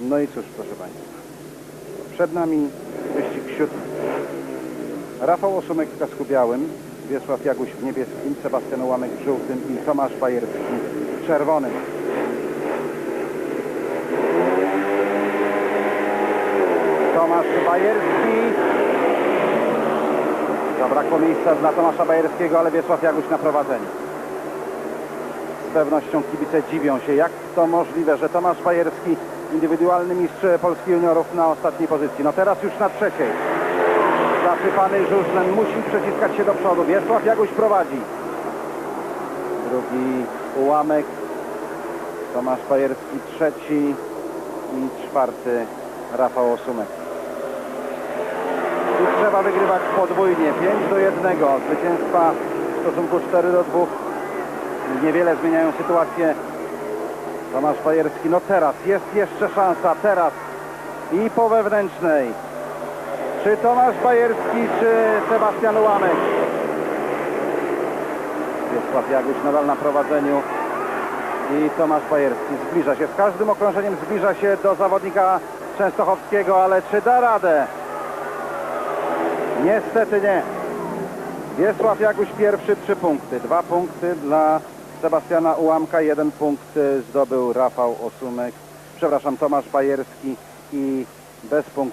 No i cóż, proszę Państwa. Przed nami wyścig siódmy. Rafał Oszumek w kasku białym, Wiesław Jaguś w niebieskim, Sebastian Ułamek w żółtym i Tomasz Bajerski w czerwonym. Tomasz Bajerski. Zabrakło miejsca dla Tomasza Bajerskiego, ale Wiesław Jaguś na prowadzeniu. Pewnością kibice dziwią się, jak to możliwe, że Tomasz Bajerski, indywidualny mistrz Polski juniorów na ostatniej pozycji. No teraz już na trzeciej. Zasypany żużlem musi przeciskać się do przodu. Wiesław Jaguś prowadzi. Drugi ułamek. Tomasz Bajerski trzeci i czwarty Rafał Osumek. Tu trzeba wygrywać podwójnie. 5 do 1. Zwycięstwa w stosunku 4 do 2 niewiele zmieniają sytuację. Tomasz Bajerski, no teraz jest jeszcze szansa, teraz i po wewnętrznej. Czy Tomasz Bajerski, czy Sebastian Ułamek? Wiesław Jaguś nadal na prowadzeniu i Tomasz Bajerski zbliża się. Z każdym okrążeniem zbliża się do zawodnika Częstochowskiego, ale czy da radę? Niestety nie. Wiesław Jaguś pierwszy, trzy punkty. Dwa punkty dla Sebastiana Ułamka, jeden punkt y, zdobył Rafał Osumek, przepraszam, Tomasz Bajerski i bez punktu.